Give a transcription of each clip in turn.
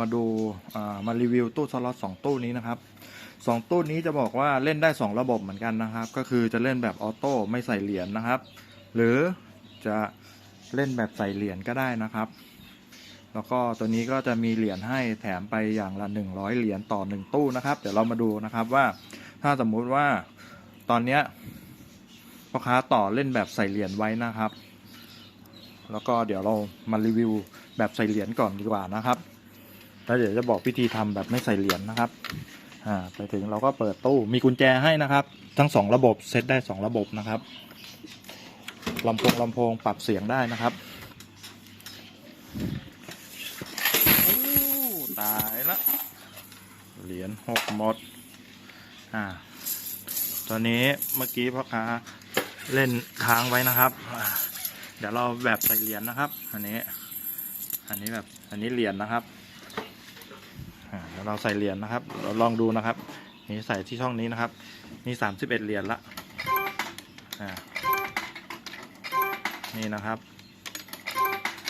มาดูามารีวิวตู้สล็อตสองตู้นี้นะครับสองตู้นี้จะบอกว่าเล่นได้สองระบบเหมือนกันนะครับ ก็คือจะเล่นแบบออโต้ไม่ใส่เหรียญนะครับ หรือจะเล่นแบบใส่เหรียญก็ได้นะครับ แล้วก็ตัวนี้ก็จะมีเหรียญให้แถมไปอย่างละ 100 เหรียญต่อ 1 ตู้นะครับ เดี๋ยวเรามาดูนะครับว่าถ้าสมมุติว่าตอนเนี้ยพ่อค้าต่อเล่นแบบใส่เหรียญไว้นะครับ แล้วก็เดี๋ยวเรามารีวิวแบบใส่เหรียญก่อนดีกว่านะครับ แล้วเดี๋ยวจะบอกวิธีทำแบบไม่ใส่เหรียญนะครับอ่าไปถึงเราก็เปิดตู้มีกุญแจให้นะครับ ทั้งสองระบบเซตได้สองระบบนะครับลำโพงลำโพงปรับเสียงได้นะครับตายละเหรียญหกหมดอ่าตอนนี้เมื่อกี้พ่อค้าเล่นค้างไว้นะครับอ่าเดี๋ยวเราแบบใส่เหรียญนะครับ อันนี้ อันนี้แบบ อันนี้เหรียญนะครับ เดี๋ยวเราใส่เหรียญนะครับ เราลองดูนะครับ นี่ใส่ที่ช่องนี้นะครับ นี่สามสิบเอ็ดเหรียญละนี่นะครับ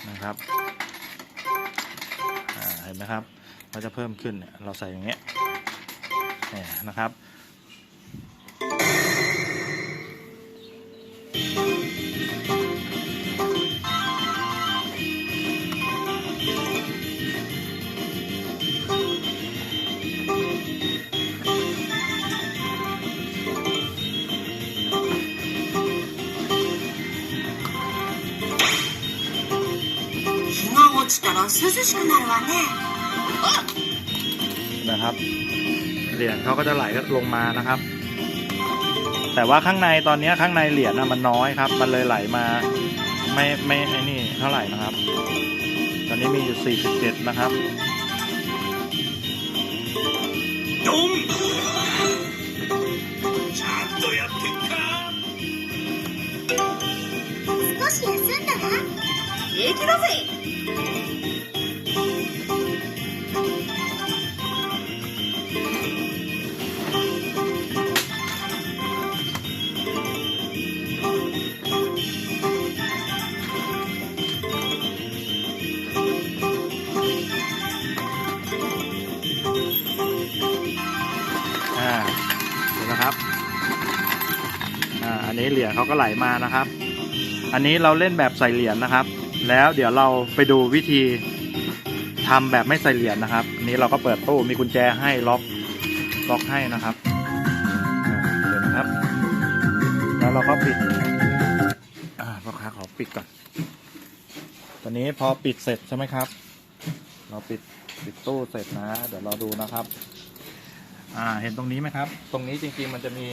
นะครับเห็นไหมครับ เราจะเพิ่มขึ้นเนี่ยเราใส่อย่างเงี้ยนะครับ 涼しくなるわね นะครับ เหรียญเขาก็จะไหลลงมานะครับ แต่ว่าข้างในตอนนี้ข้างในเหรียญนะมันน้อยครับ มันเลยไหลมา ไม่ไม่ไอ้นี่เท่าไหร่นะครับ ตอนนี้มีอยู่ 47 นะครับ ドンちゃんとやってっか少し休んだら平気だぜ อ่าอันนี้เหรียญเขาก็ไหลมานะครับ อันนี้เราเล่นแบบใส่เหรียญนะครับ แล้วเดี๋ยวเราไปดูวิธีทำแบบไม่ใส่เหรียญนะครับนนี้เราก็เปิดตู้มีกุญแจให้ล็อกล็อกให้นะครับเดี๋ยวนะครับ แล้วเราก็ปิดอพ่อค้าขอปิดก่อนตอนนี้พอปิดเสร็จใช่ไหมครับ เราปิดปิดตู้เสร็จนะ เดี๋ยวเราดูนะครับ อ่าเห็นตรงนี้ไหมครับ ตรงนี้จริงๆมันจะมี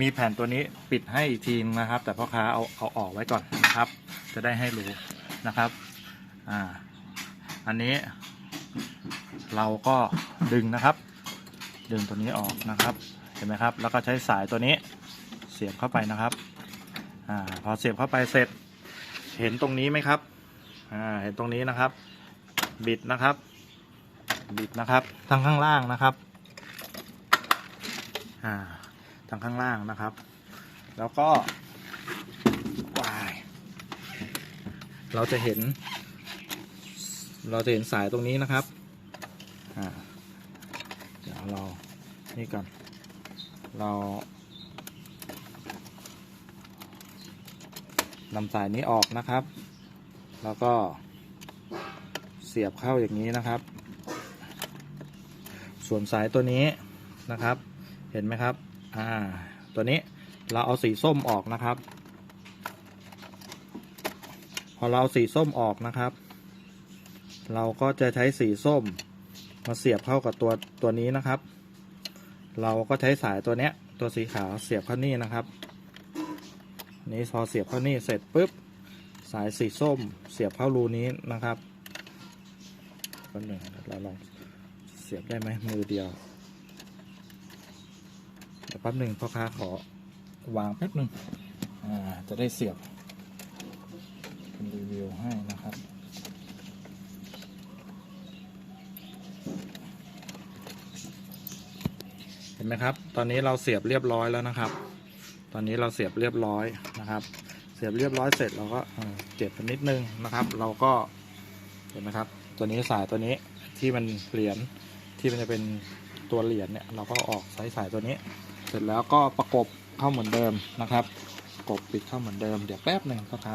มีแผ่นตัวนี้ปิดให้อีกทีนึงนะครับ แต่พ่อค้าเอาเอาออกไว้ก่อนนะครับ จะได้ให้รู้นะครับอ่าอันนี้ เราก็ดึงนะครับ ดึงตัวนี้ออกนะครับ เห็นไหมครับ แล้วก็ใช้สายตัวนี้เสียบเข้าไปนะครับอ่าพอเสียบเข้าไปเสร็จ เห็นตรงนี้ไหมครับอ่าเห็นตรงนี้นะครับ บิดนะครับ บิดนะครับทางข้างล่างนะครับอ่า ทางข้างล่างนะครับ แล้วก็วายเราจะเห็น เราจะเห็นสายตรงนี้นะครับเดี๋ยวเรา นี่ก่อน เรานำสายนี้ออกนะครับ แล้วก็เสียบเข้าอย่างนี้นะครับ ส่วนสายตัวนี้นะครับ เห็นไหมครับ อ่า ตัวนี้เราเอาสีส้มออกนะครับ พอเราเอาสีส้มออกนะครับ เราก็จะใช้สีส้มมาเสียบเข้ากับตัวตัวนี้นะครับ เราก็ใช้สายตัวเนี้ย ตัวสีขาวเสียบเข้านี่นะครับ นี้พอเสียบเข้านี่เสร็จปุ๊บ สายสีส้มเสียบเข้ารูนี้นะครับก็หนึ่งเราลองเสียบได้ไหมมือเดียวเดี๋ยว แป๊บหนึ่งพ่อค้าขอวางแป๊บหนึ่งอ่าจะได้เสียบเป็นรีวิวให้นะครับเห็นไหมครับ ตอนนี้เราเสียบเรียบร้อยแล้วนะครับ ตอนนี้เราเสียบเรียบร้อยนะครับ เสียบเรียบร้อยเสร็จเราก็เจ็บไปนิดนึงนะครับ เราก็เห็นไหมครับ ตัวนี้สายตัวนี้ที่มันเหรียญที่มันจะเป็นตัวเหรียญเนี่ยเราก็ออกสายสายตัวนี้ เสร็จแล้วก็ประกบเข้าเหมือนเดิมนะครับประกบปิดเข้าเหมือนเดิมเดี๋ยวแป๊บหนึ่งก็ครับ